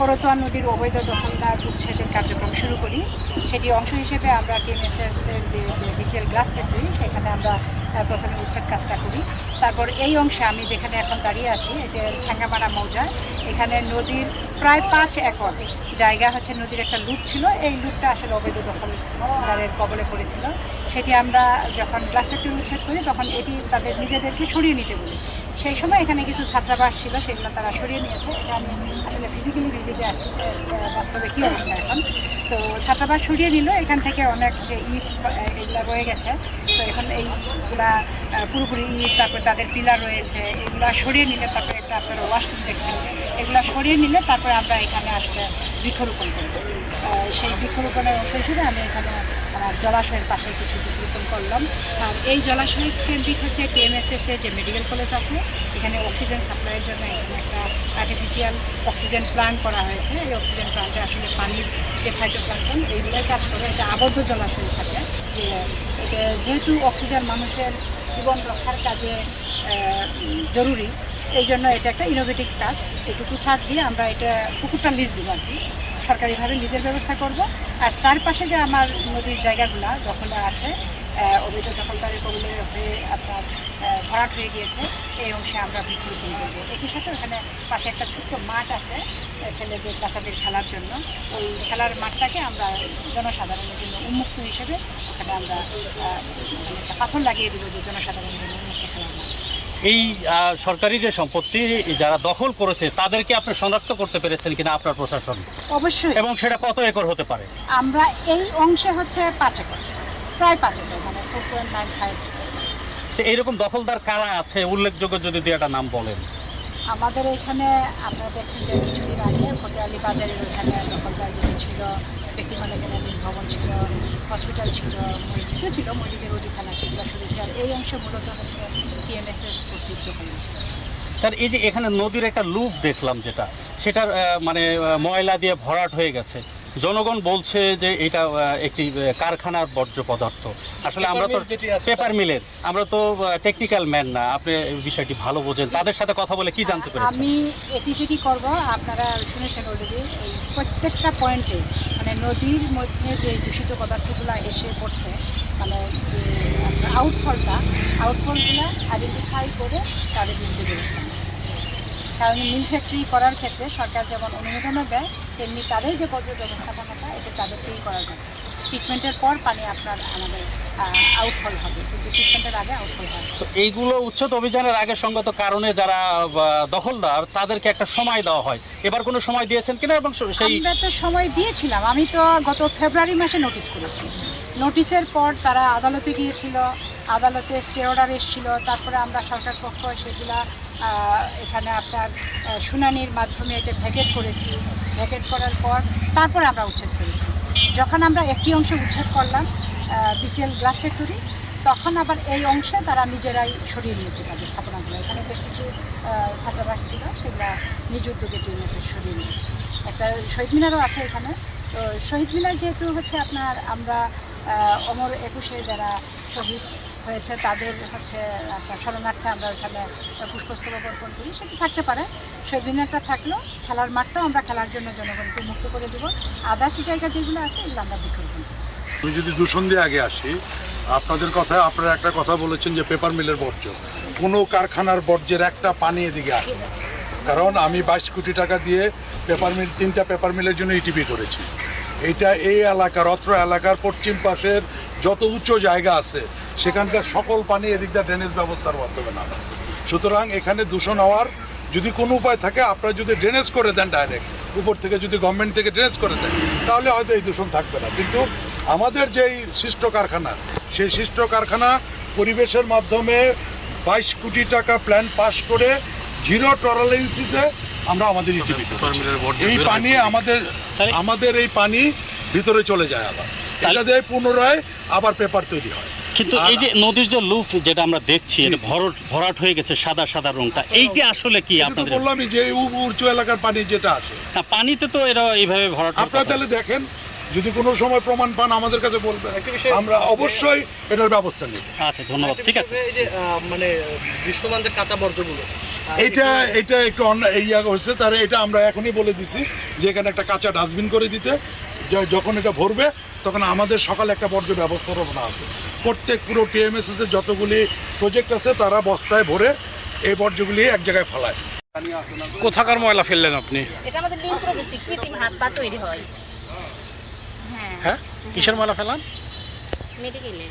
করতোয়া নদীর অবৈধ দখলদার উচ্ছেদের কার্যক্রম শুরু করি। সেটি অংশ হিসেবে আমরা টিএমএসএস এর যে বিসিএল গ্লাস ফ্যাক্টরি, সেখানে আমরা প্রথমে উচ্ছেদ কাজটা করি। তারপর এই অংশে আমি যেখানে এখন দাঁড়িয়ে আছি, এটা ঠ্যাঙ্গামারা মৌজা। এখানে নদীর প্রায় পাঁচ একর জায়গা হচ্ছে নদীর একটা লুট ছিল। এই লুটটা আসলে অবৈধ দখলদারের কবলে পড়েছিল। সেটি আমরা যখন গ্লাস ফ্যাক্টরি উচ্ছেদ করি, তখন এটি তাদের নিজেদেরকে সরিয়ে নিতে বলি। সেই সময় এখানে কিছু ছাত্রাবাস ছিল, সেগুলো তারা সরিয়ে নিয়েছে। এটা আমি আসলে ফিজিক্যালি ভিজিটে আসছি বাস্তবে কী অবস্থা এখন? তো ছাত্রাবাস সরিয়ে নিল, এখান থেকে অনেক যে ইট এগুলা রয়ে গেছে। তো এখন এইগুলা পুরোপুরি ইট, তারপরে তাদের পিলার রয়েছে, এগুলা সরিয়ে নিলে তারপরে একটা আপনারা ওয়াশরুম দেখছেন। এগুলো সরিয়ে নিলে তারপরে আমরা এখানে আসলে বৃক্ষরোপণ করব। সেই বৃক্ষরোপণের অংশ হিসেবে আমি এখানে জলাশয়ের পাশে কিছু বৃক্ষরোপণ করলাম। আর এই জলাশয় কেন্দ্রিক হচ্ছে টিএমএসএস যে মেডিকেল কলেজ আছে, এখানে অক্সিজেন সাপ্লাইয়ের জন্য এখানে একটা আর্টিফিশিয়াল অক্সিজেন প্ল্যান্ট করা হয়েছে। এই অক্সিজেন প্ল্যান্টে আসলে পানির যে ফাইটোপ্লাঙ্কন এইগুলোই কাজ করে। এটা আবদ্ধ জলাশয় থাকে। যে এটা যেহেতু অক্সিজেন মানুষের জীবন রক্ষার কাজে জরুরি এই জন্য এটা একটা ইনোভেটিভ কাজ এটুকু ছাড় দিয়ে আমরা এটা পুকুরটা লিজ দেবো আর কি। সরকারিভাবে নিজের ব্যবস্থা করব। আর চারপাশে যে আমার নদীর জায়গাগুলো দখলে আছে অবৈধ দখলদারের কবলে হয়ে আপনার ভরাট হয়ে গিয়েছে, এই অংশে আমরা বৃক্ষরোপণ করব একই সাথে ওখানে পাশে একটা ছোট্ট মাঠ আছে ছেলেদের, বাচ্চাদের খেলার জন্য। ওই খেলার মাঠটাকে আমরা জনসাধারণের জন্য উন্মুক্ত হিসেবে ওখানে আমরা একটা পাথর লাগিয়ে দেবো যে জনসাধারণের জন্য এই সরকারি যে সম্পত্তি যারা দখল করেছে তাদেরকে আপনি শনাক্ত করতে পেরেছেন কিনা আপনার প্রশাসন? অবশ্যই। এবং সেটা কত একর হতে পারে? আমরা এই অংশে হচ্ছে পাঁচ একর। প্রায় পাঁচ একর মানে ফোর পয়েন্ট নাইন ফাইভ এইরকম দখলদার কারা আছে? উল্লেখযোগ্য যদি দুই একটা নাম বলেন। আমাদের এখানে আপনারা দেখছেন যে কিছুদিন আগে ফতেয়ালি বাজারের ওখানে দখলদার যেটা ছিল ব্যক্তি মালিকানা নীল ভবন ছিল হসপিটাল ছিল মসজিদও ছিল মসজিদের রুজুখানা সেগুলো শুনেছি। আর এই অংশে মূলত হচ্ছে টিএমএসএস কর্তৃক দখল ছিল। স্যার এই যে এখানে নদীর একটা লুপ দেখলাম যেটা সেটার মানে ময়লা দিয়ে ভরাট হয়ে গেছে। জনগণ বলছে যে এটা একটি কারখানার বর্জ্য পদার্থ। আসলে আমরা তো পেপার মিলের আমরা তো টেকনিক্যাল ম্যান না। আপনি এই বিষয়টি ভালো বোঝেন। তাদের সাথে কথা বলে কি জানতে পেরেছেন? আমি এটি যেটি করব আপনারা শুনেছেন অলরেডি এই প্রত্যেকটা পয়েন্টে নদীর মধ্যে যে দূষিত পদার্থগুলো এসে পড়ছে মানে যে আউটফলটা, আউটফলগুলো আইডেন্টিফাই করে তাদের বিরুদ্ধে ব্যবস্থা কারণ মিল ফ্যাক্টরি করার ক্ষেত্রে সরকার যেমন অনুমোদনও দেয় তেমনি তাদের যে বর্জ্য ব্যবস্থাপনাটা এটা তাদেরকেই করার কথা। ট্রিটমেন্টের পর পানি আপনার আমাদের আউটফল হবে। কিন্তু ট্রিটমেন্টের আগে আউটফল হয়। তো এইগুলো উচ্ছেদ অভিযানের আগে সঙ্গত কারণে যারা দখলদার তাদেরকে একটা সময় দেওয়া হয়। এবার কোনো সময় দিয়েছেন কিনা এবং সেই আমরা তো সময় দিয়েছিলাম। আমি তো গত ফেব্রুয়ারি মাসে নোটিশ করেছি। নোটিশের পর তারা আদালতে গিয়েছিল আদালতে স্টে অর্ডার এসেছিল তারপরে আমরা সরকার পক্ষ সেগুলা এখানে আপনার শুনানির মাধ্যমে এটা ভ্যাকেট করেছি। ভ্যাকেট করার পর তারপর আমরা উচ্ছেদ করেছি। যখন আমরা একটি অংশে উচ্ছেদ করলাম বিসিএল গ্লাস ফ্যাক্টরি, তখন আবার এই অংশে তারা নিজেরাই সরিয়ে নিয়েছে তাদের স্থাপনাগুলো। এখানে বেশ কিছু ছাত্রাবাস ছিল, সেগুলা নিজ উদ্যোগে টিম এসে সরিয়ে নিয়েছে। একটা শহীদ মিনারও আছে এখানে। তো শহীদ মিনার যেহেতু হচ্ছে আপনার আমরা অমর একুশে যারা শহীদ হয়েছে, তাদের হচ্ছে শরণার্থে আমরা ওখানে পুষ্পস্তবক অর্পণ করি। সেটা থাকতে পারে। শহীদ মিনারটা থাকলেও খেলার মাঠটাও আমরা খেলার জন্য জনগণকে মুক্ত করে দেবো। আদার্স জায়গা যেগুলো আছে, এগুলো আমরা করি আমি যদি দূষণ দিয়ে আগে আসি, আপনাদের কথা আপনারা একটা কথা বলেছেন যে পেপার মিলের বর্জ্য। কোনো কারখানার বর্জ্যের একটা পানি এদিকে আসে। কারণ আমি বাইশ কোটি টাকা দিয়ে পেপার মিল তিনটা পেপার মিলের জন্য ইটিপি করেছি। এইটা এই এলাকার, অত্র এলাকার পশ্চিম পাশের যত উচ্চ জায়গা আছে সেখানকার সকল পানি এদিক দিয়ে ড্রেনেজ ব্যবস্থার মাধ্যমে না সুতরাং এখানে দূষণ হওয়ার যদি কোনো উপায় থাকে আপনারা যদি ড্রেনেজ করে দেন ডাইরেক্ট উপর থেকে যদি গভর্নমেন্ট থেকে ড্রেনেজ করে দেন তাহলে হয়তো এই দূষণ থাকবে না। কিন্তু আমাদের যেই সৃষ্ট কারখানা সেই সৃষ্ট কারখানা পরিবেশের মাধ্যমে বাইশ কোটি টাকা প্ল্যান পাস করে জিরো টলারেন্সিতে আমরা আমাদের এই পানি আমাদের আমাদের এই পানি ভিতরে চলে যায় আবার। এটা দিয়ে পুনরায় আবার পেপার তৈরি হয়। কিন্তু এই যে নদীর যে লুফ যেটা আমরা দেখছি এটা ভরট ভরাট হয়ে গেছে সাদা সাদা রংটা। এইটা আসলে কি তো আপনাদের? বললামই যে উঁচু এলাকার পানি যেটা আসে। না, পানিতে তো এরা এইভাবে ভরাট আপনারা তাহলে দেখেন যদি কোনো সময় প্রমাণ পান আমাদের কাছে বলবেন। আমরা অবশ্যই এটার ব্যবস্থা নিই আচ্ছা ধন্যবাদ। ঠিক আছে। এই যে মানে দৃশ্যমান যে কাঁচা বর্জ্যগুলো এইটা এটা একটু অন্য ইয়া হচ্ছে তারা এটা আমরা এখনই বলে দিছি যে এখানে একটা কাঁচা ডাস্টবিন করে দিতে। য- যখন এটা ভরবে তখন আমাদের সকালে একটা বর্জ্য ব্যবস্থাপনা আছে। প্রত্যেক পুরো টিএমএসএস এর যতগুলি প্রজেক্ট আছে তারা বস্তায় ভরে এই বর্জ্যগুলি এক জায়গায় ফেলায়। কোথাকার ময়লা ফেললেন আপনি? এটা আমাদের প্রযুক্তি কৃত্রিম হাত পা তৈরি হয়। হ্যাঁ? হ্যাঁ কিসের ময়লা ফেলান? মেডিকেলের